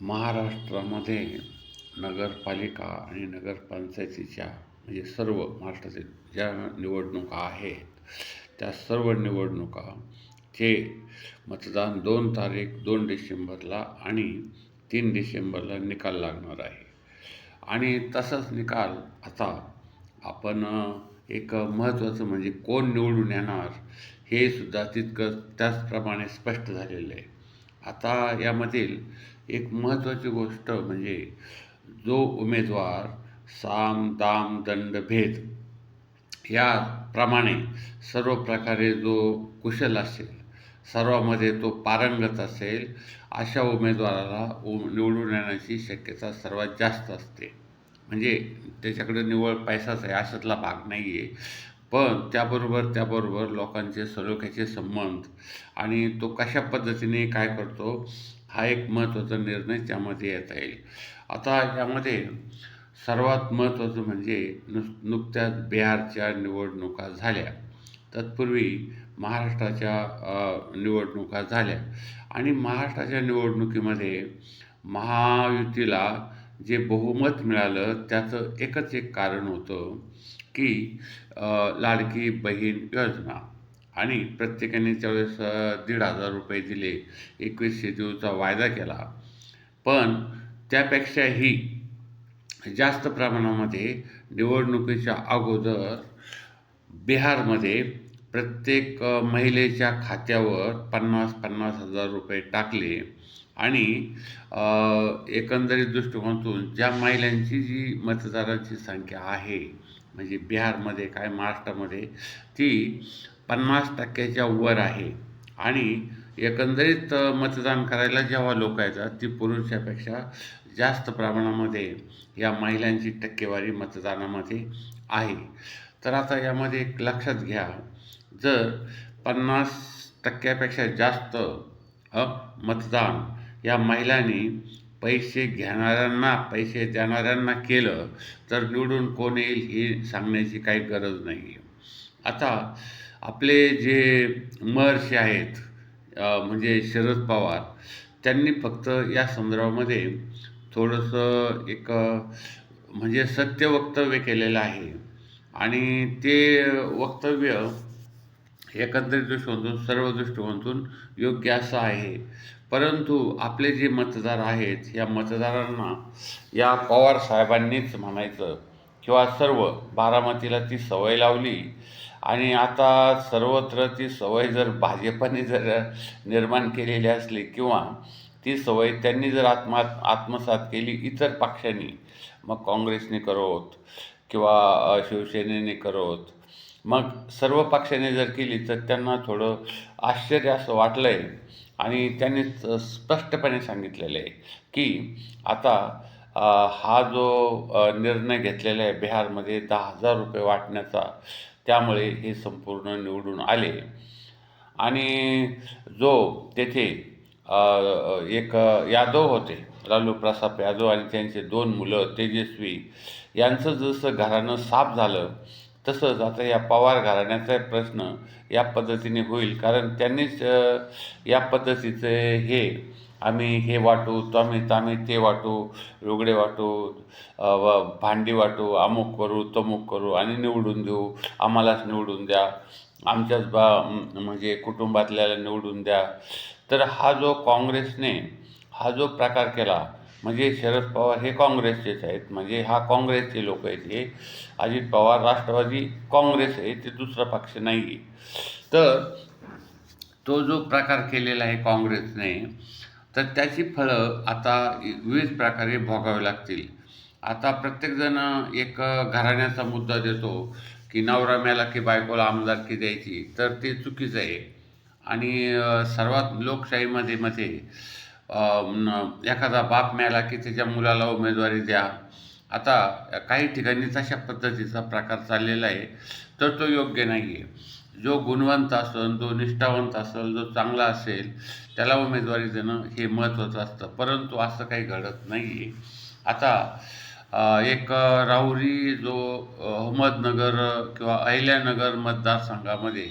महाराष्ट्रामध्ये नगरपालिका आणि नगरपंचायतीच्या म्हणजे सर्व महाराष्ट्रातील ज्या निवडणुका आहेत त्या सर्व निवडणुकाचे मतदान दोन तारीख दोन डिसेंबरला आणि तीन डिसेंबरला निकाल लागणार आहे. आणि तसाच निकाल आता आपण एक महत्त्वाचं म्हणजे कोण निवडून येणार हे सुद्धा तितकं त्याचप्रमाणे स्पष्ट झालेलं आहे. आता यामधील एक महत्त्वाची गोष्ट म्हणजे जो उमेदवार साम दाम दंड भेद याप्रमाणे सर्व प्रकारे जो कुशल असेल सर्वामध्ये तो पारंगत असेल अशा उमेदवाराला उ निवडून येण्याची शक्यता सर्वात जास्त असते. म्हणजे त्याच्याकडे निव्वळ पैसाच आहे अशातला भाग नाही आहे पण त्याबरोबर त्याबरोबर लोकांचे सलोख्याचे संबंध आणि तो कशा पद्धतीने काय करतो हा एक महत्त्वाचा निर्णय त्यामध्ये येता येईल. आता यामध्ये सर्वात महत्त्वाचं म्हणजे नुस नुकत्याच बिहारच्या निवडणुका झाल्या. तत्पूर्वी महाराष्ट्राच्या निवडणुका झाल्या. आणि महाराष्ट्राच्या निवडणुकीमध्ये महायुतीला जे बहुमत मिळालं त्याचं एकच एक कारण होतं की लाडकी बहीण योजना. आणि प्रत्येकाने त्यावेळेस दीड हजार रुपये दिले एकवीसशे दिवसचा वायदा केला. पण त्यापेक्षाही जास्त प्रमाणामध्ये निवडणुकीच्या अगोदर बिहारमध्ये प्रत्येक महिलेच्या खात्यावर पन्नास पन्नास हजार रुपये टाकले आणि एकंदरीत दृष्टिकोनातून ज्या महिलांची जी मतदारांची संख्या आहे म्हणजे बिहारमध्ये काय महाराष्ट्रामध्ये ती पन्नास टक्क्याच्या वर आहे. आणि एकंदरीत मतदान करायला जेव्हा लोक येतात ती पुरुषापेक्षा जास्त प्रमाणामध्ये या महिलांची टक्केवारी मतदानामध्ये आहे. तर आता यामध्ये एक लक्षात घ्या जर पन्नास टक्क्यापेक्षा जास्त मतदान या महिलांनी पैसे घेणाऱ्यांना पैसे देणाऱ्यांना केलं तर निवडून कोण येईल हे सांगण्याची काही गरज नाही आहे आता आपले जे महर्षी आहेत म्हणजे शरद पवार त्यांनी फक्त या संदर्भामध्ये थोडंसं एक म्हणजे सत्य वक्तव्य केलेलं आहे. आणि ते वक्तव्य एकंदरीत दृष्टिकोनातून सर्व दृष्टिकोनातून योग्य असं आहे. परंतु आपले जे मतदार आहेत या मतदारांना या पवार साहेबांनीच म्हणायचं किंवा सर्व बारामतीला ती सवय लावली आणि आता सर्वत्र ती सवय जर भाजपने जर निर्माण केलेली असली किंवा ती सवय त्यांनी जर आत्मा आत्मसात केली इतर पक्षांनी मग काँग्रेसने करोत किंवा शिवसेनेने करोत मग सर्व पक्षाने जर केली तर त्यांना थोडं आश्चर्य असं वाटलं आहे आणि त्यांनी स्पष्टपणे सांगितलेलं आहे की आता हा जो निर्णय घेतलेला आहे बिहारमध्ये दहा हजार रुपये वाटण्याचा त्यामुळे हे संपूर्ण निवडून आले. आणि जो तेथे एक यादव होते लालू प्रसाद यादव आणि त्यांचे दोन मुलं तेजस्वी यांचं जसं घरानं साफ झालं तसंच आता या पवार घराण्याचा प्रश्न या पद्धतीने होईल. कारण त्यांनीच या पद्धतीचे हे आम्ही हे वाटू तामी तामी ते वाटू रुगडे वाटू भांडी वाटू अमुक करू तमुक करू आणि निवडून देऊ. आम्हालाच निवडून द्या. आमच्याच बा म्हणजे कुटुंबातल्याला निवडून द्या. तर हा जो काँग्रेसने हा जो प्रकार केला म्हणजे शरद पवार हे काँग्रेसचेच आहेत म्हणजे हा काँग्रेसचे लोक आहेत हे. अजित पवार राष्ट्रवादी काँग्रेस आहे ते दुसरा पक्ष नाही आहे तर तो जो प्रकार केलेला आहे काँग्रेसने तर त्याची फळं आता विविध प्रकारे भोगावी लागतील. आता प्रत्येकजण एक घराण्याचा मुद्दा देतो की नवरा मेला की बायकोला आमदारकी द्यायची तर ते चुकीचं आहे. आणि सर्वात लोकशाहीमध्ये मध्ये एखादा बाप मिळाला की त्याच्या मुलाला उमेदवारी द्या. आता काही ठिकाणी तशा पद्धतीचा प्रकार चाललेला आहे तर तो योग्य नाही आहे जो गुणवंत असेल जो निष्ठावंत असेल जो चांगला असेल त्याला उमेदवारी देणं हे महत्त्वाचं असतं. परंतु असं काही घडत नाही आहे आता एक राहुरी जो अहमदनगर किंवा अहिल्यानगर मतदारसंघामध्ये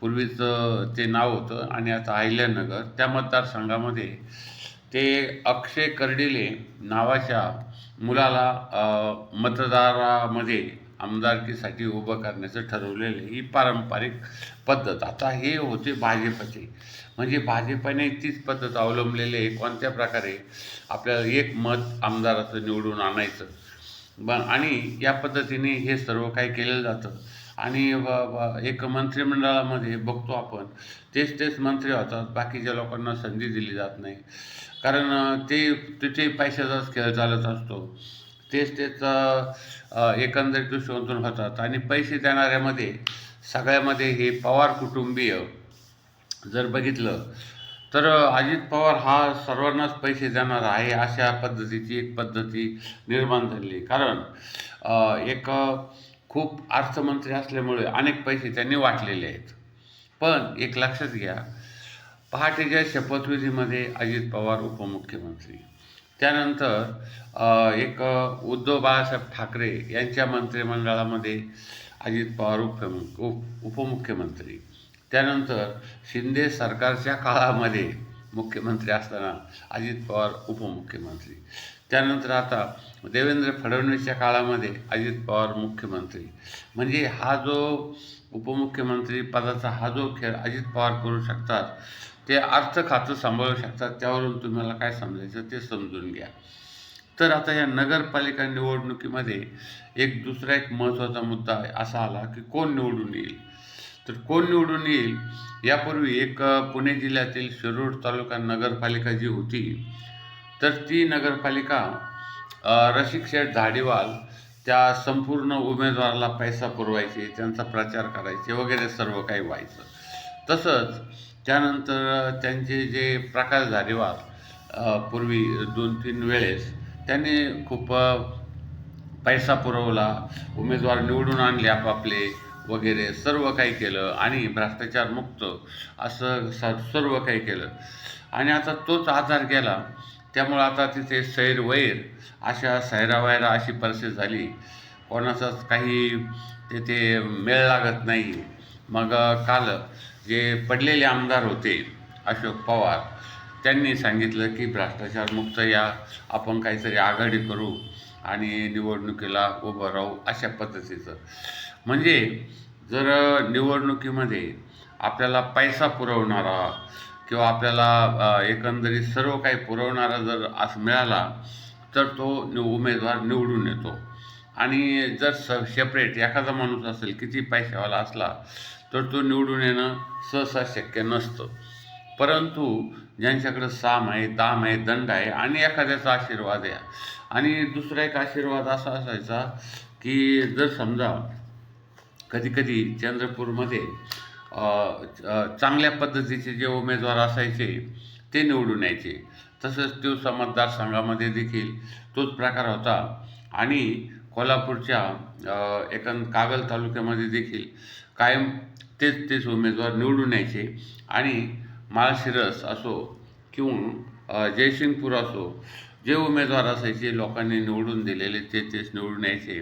पूर्वीचं ते नाव होतं आणि आता अहिल्यानगर त्या मतदारसंघामध्ये ते अक्षय कर्डिले नावाच्या मुलाला मतदारामध्ये आमदारकीसाठी उभं करण्याचं ठरवलेलं आहे. ही पारंपरिक पद्धत. आता हे होते भाजपचे. म्हणजे भाजपने तीच पद्धत अवलंबलेली आहे. कोणत्या प्रकारे आपल्याला एक मत आमदाराचं निवडून आणायचं? ब आणि या पद्धतीने हे सर्व काही केलं जातं. आणि एक मंत्रिमंडळामध्ये बघतो आपण तेच तेच मंत्री होतात. बाकीच्या लोकांना संधी दिली जात नाही. कारण ते तिथे पैशाचाच खेळ चालत असतो. तेच तेच एकंदरीत शोधून होतात. आणि पैसे देणाऱ्यामध्ये सगळ्यामध्ये हे पवार कुटुंबीय जर बघितलं तर अजित पवार हा सर्वांनाच पैसे देणार आहे अशा पद्धतीची एक पद्धती निर्माण झाली कारण एक खूप अर्थमंत्री असल्यामुळे अनेक पैसे त्यांनी वाटलेले आहेत. पण एक लक्षात घ्या पहाटेच्या शपथविधीमध्ये अजित पवार उपमुख्यमंत्री. त्यानंतर एक उद्धव बाळासाहेब ठाकरे यांच्या मंत्रिमंडळामध्ये अजित पवार उपमु उप उपमुख्यमंत्री. त्यानंतर शिंदे सरकारच्या काळामध्ये मुख्यमंत्री असताना अजित पवार उपमुख्यमंत्री. त्यानंतर आता देवेंद्र फडणवीसच्या काळामध्ये अजित पवार मुख्यमंत्री. म्हणजे हा जो उपमुख्यमंत्री पदाचा हा जो खेळ अजित पवार करू शकतात ते अर्थ खातं सांभाळू शकतात त्यावरून तुम्हाला काय समजायचं ते समजून घ्या. तर आता या नगरपालिका निवडणुकीमध्ये एक दुसरा एक महत्त्वाचा मुद्दा आहे असा आला की कोण निवडून येईल? तर कोण निवडून येईल? यापूर्वी एक पुणे जिल्ह्यातील शिरूर तालुका नगरपालिका जी होती तर ती नगरपालिका रसिक शेठ धाडीवाल त्या संपूर्ण उमेदवाराला पैसा पुरवायचे त्यांचा प्रचार करायचे वगैरे सर्व काही व्हायचं. तसंच त्यानंतर त्यांचे जे प्रकाश धारीवाल पूर्वी दोन तीन वेळेस त्यांनी खूप पैसा पुरवला उमेदवार निवडून आणले आपापले वगैरे सर्व काही केलं आणि भ्रष्टाचारमुक्त असं स सर्व काही केलं. आणि आता तोच आजार गेला. त्यामुळं आता तिथे सैर वैर अशा सैरावैरा अशी परिस्थिती झाली. कोणाचाच काही तिथे मेळ लागत नाही. मग काल जे पडलेले आमदार होते अशोक पवार त्यांनी सांगितलं की भ्रष्टाचारमुक्त या आपण काहीतरी आघाडी करू आणि निवडणुकीला उभं राहू अशा पद्धतीचं. म्हणजे जर निवडणुकीमध्ये आपल्याला पैसा पुरवणारा किंवा आपल्याला एकंदरीत सर्व काही पुरवणारा जर असं मिळाला तर तो नि उमेदवार निवडून येतो. आणि जर स सेपरेट एखादा माणूस असेल किती पैशावाला असला तर तो निवडून येणं सहसा शक्य नसतं. परंतु ज्यांच्याकडं साम आहे दाम आहे दंड आहे आणि एखाद्याचा आशीर्वाद आहे. आणि दुसरा एक आशीर्वाद असा असायचा की जर समजा कधीकधी चंद्रपूरमध्ये चांगल्या पद्धतीचे जे उमेदवार असायचे ते निवडून यायचे. तसंच तिवसा मतदारसंघामध्ये देखील तोच प्रकार होता. आणि कोल्हापूरच्या अ, कागल तालुक्यामध्ये देखील कायम तेच तेच उमेदवार निवडून यायचे. आणि माळशिरस असो किंवा जयसिंगपूर असो जे उमेदवार असायचे लोकांनी निवडून दिलेले ते तेच निवडून यायचे.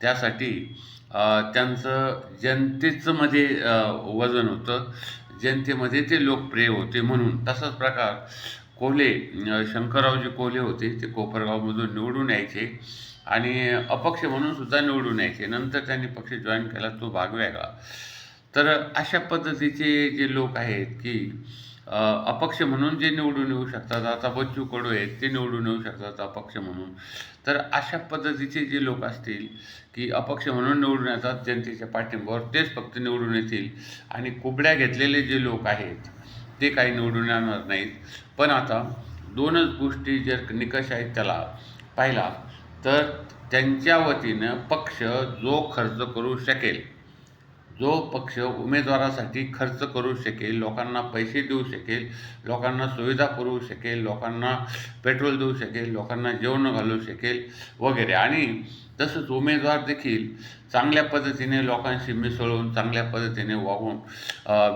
त्यासाठी त्यांचं जनतेचं मध्ये वजन होतं. जनतेमध्ये ते लोकप्रिय होते म्हणून. तसाच प्रकार कोल्हे शंकररावजी कोल्हे होते. ते कोपरगावमधून निवडून यायचे. आणि अपक्ष म्हणून सुद्धा निवडून यायचे. नंतर त्यांनी पक्ष जॉईन केला तो भाग वेगळा तर अशा पद्धतीचे जे लोक आहेत की अपक्ष म्हणून जे निवडून येऊ शकतात आता बच्चू कडू आहेत ते निवडून येऊ शकतात अपक्ष म्हणून. तर अशा पद्धतीचे जे लोक असतील की अपक्ष म्हणून निवडून येतात जनतेच्या पाठिंब्यावर तेच फक्त निवडून येतील. आणि कुबड्या घेतलेले जे लोक आहेत ते काही निवडून येणार नाहीत. पण आता दोनच गोष्टी जर निकष आहेत त्याला पाहिला तर त्यांच्या वतीनं पक्ष जो खर्च करू शकेल. जो पक्ष उमेदवारासाठी खर्च करू शकेल लोकांना पैसे देऊ शकेल लोकांना सुविधा पुरवू शकेल लोकांना पेट्रोल देऊ शकेल लोकांना जेवण घालू शकेल वगैरे. आणि तसंच उमेदवार देखील चांगल्या पद्धतीने लोकांशी मिसळून चांगल्या पद्धतीने वागून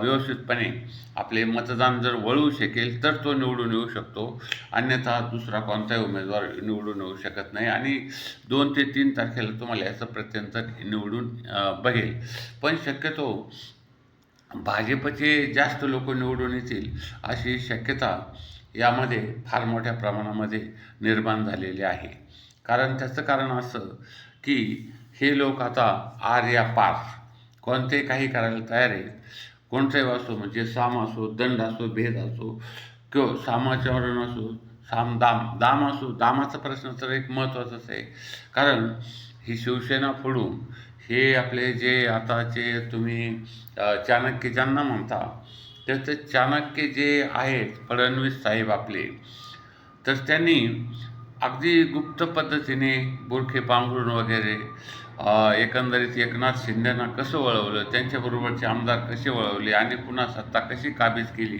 व्यवस्थितपणे आपले मतदान जर वळवू शकेल तर तो निवडून येऊ शकतो. अन्यथा दुसरा कोणताही उमेदवार निवडून येऊ शकत नाही. आणि दोन ते तीन तारखेला तुम्हाला याचं प्रत्यंतर निवडून बघेल. पण शक्यतो भाजपचे जास्त लोक निवडून येतील अशी शक्यता यामध्ये फार मोठ्या प्रमाणामध्ये निर्माण झालेली आहे. कारण त्याचं कारण असं की हे लोक आता आर्या पार कोणतेही काही करायला तयार आहेत? कोणताही असो म्हणजे साम असो दंड असो भेद असो किंवा सामाचरण असो साम दाम दाम असो दामाचा प्रश्न तर एक महत्त्वाचाच आहे. कारण ही शिवसेना फोडून हे आपले जे आताचे तुम्ही चाणक्य ज्यांना म्हणता तर ते चाणक्य जे आहेत फडणवीस साहेब आपले तर त्यांनी अगदी गुप्त पद्धतीने बुरखे पांघरून वगैरे एकंदरीत एकनाथ शिंदेना कसं वळवलं त्यांच्याबरोबरचे आमदार कसे वळवले आणि पुन्हा सत्ता कशी काबीज केली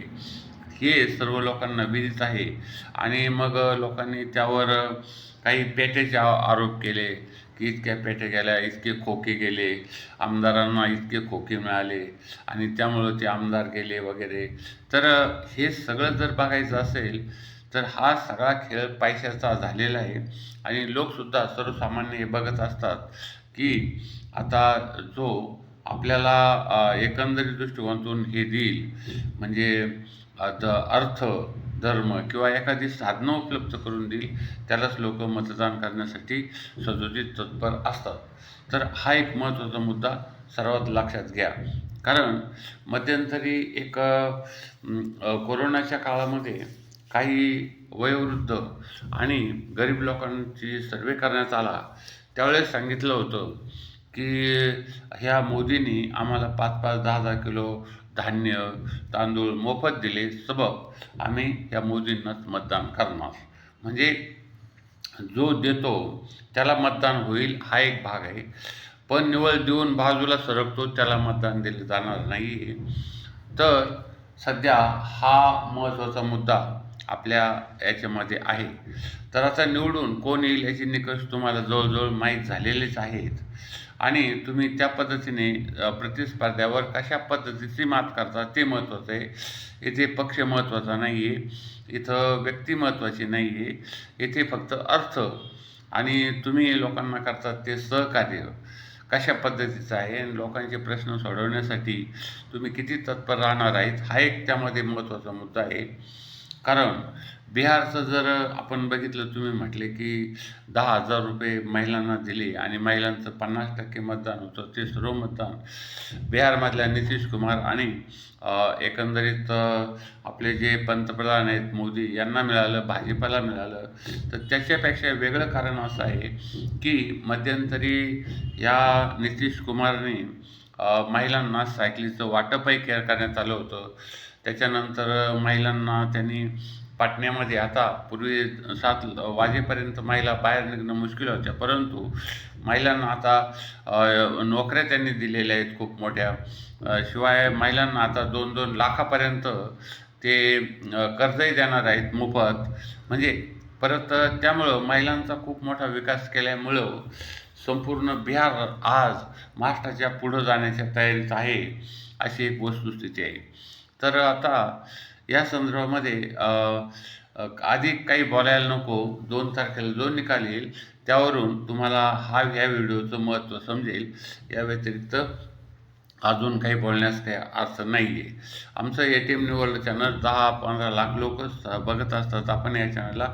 हे सर्व लोकांना विदित आहे. आणि मग लोकांनी त्यावर काही पेट्याचे आरोप केले की इतक्या पेट्या गेल्या इतके खोके गेले आमदारांना इतके खोके मिळाले आणि त्यामुळं ते आमदार गेले वगैरे. तर हे सगळं जर बघायचं असेल तर हा सगळा खेळ पैशाचा झालेला आहे आणि लोकसुद्धा सर्वसामान्य हे बघत असतात की आता जो आपल्याला एकंदरीत दृष्टिकोनातून हे देईल म्हणजे द अर्थ धर्म किंवा एखादी साधनं उपलब्ध करून देईल त्यालाच लोक मतदान करण्यासाठी सदोदित तत्पर असतात. तर हा एक महत्त्वाचा मुद्दा सर्वात लक्षात घ्या. कारण मध्यंतरी एक कोरोनाच्या काळामध्ये काही वयोवृद्ध आणि गरीब लोकांची सर्वे करण्यात आला त्यावेळेस सांगितलं होतं की ह्या मोदींनी आम्हाला पाच पाच दहा दहा किलो धान्य तांदूळ मोफत दिले. सबब आम्ही या मोदींनाच मतदान करणार. म्हणजे जो देतो त्याला मतदान होईल हा एक भाग आहे. पण निवळ देऊन बाजूला सरकतो त्याला मतदान दिले जाणार नाही तर सध्या हा महत्त्वाचा मुद्दा आपल्या याच्यामध्ये आहे. तर आता निवडून कोण येईल याचे निकष तुम्हाला जवळजवळ माहीत झालेलेच आहेत. आणि तुम्ही त्या पद्धतीने प्रतिस्पर्ध्यावर कशा पद्धतीची मात करता ते महत्त्वाचं आहे. इथे पक्ष महत्त्वाचा नाही आहे इथं व्यक्ती महत्त्वाची नाही आहे इथे फक्त अर्थ आणि तुम्ही लोकांना करतात ते सहकार्य कशा पद्धतीचं आहे आणि लोकांचे प्रश्न सोडवण्यासाठी तुम्ही किती तत्पर राहणार आहेत हा एक त्यामध्ये महत्त्वाचा मुद्दा आहे. कारण बिहारचं जर आपण बघितलं तुम्ही म्हटले की दहा हजार रुपये महिलांना दिले आणि महिलांचं पन्नास टक्के मतदान होतं ते सर्व मतदान बिहारमधल्या नितीश कुमार आणि एकंदरीत आपले जे पंतप्रधान आहेत मोदी यांना मिळालं भाजपाला मिळालं तर त्याच्यापेक्षा वेगळं कारण असं आहे की मध्यंतरी या नितीश कुमारने महिलांना सायकलीचं वाटपही के करण्यात आलं होतं. त्याच्यानंतर महिलांना त्यांनी पाटण्यामध्ये आता पूर्वी सात वाजेपर्यंत महिला बाहेर निघणं मुश्किल होत्या परंतु महिलांना आता नोकऱ्या त्यांनी दिलेल्या आहेत खूप मोठ्या. शिवाय महिलांना आता दोन दोन लाखापर्यंत ते कर्जही देणार आहेत मोफत. म्हणजे परत त्यामुळं महिलांचा खूप मोठा विकास केल्यामुळं संपूर्ण बिहार आज महाराष्ट्राच्या पुढं जाण्याच्या तयारीत आहे अशी एक वस्तुस्थिती आहे. तर आता या संदर्भामध्ये आधी अधिक काही बोलायला नको. दोन तारखेला दोन निकाल येईल. त्यावरून तुम्हाला हा ह्या व्हिडिओचं महत्त्व समजेल. या व्यतिरिक्त अजून काही बोलण्यास काही अर्थ नाही आहे आमचं ए टी एम निवडलं चॅनल दहा पंधरा लाख लोक बघत असतात. आपण या चॅनलला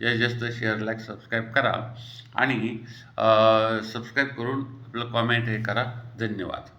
जास्तीत जास्त शेअर लाईक सबस्क्राईब करा. आणि सबस्क्राईब करून आपलं कॉमेंट हे करा. धन्यवाद.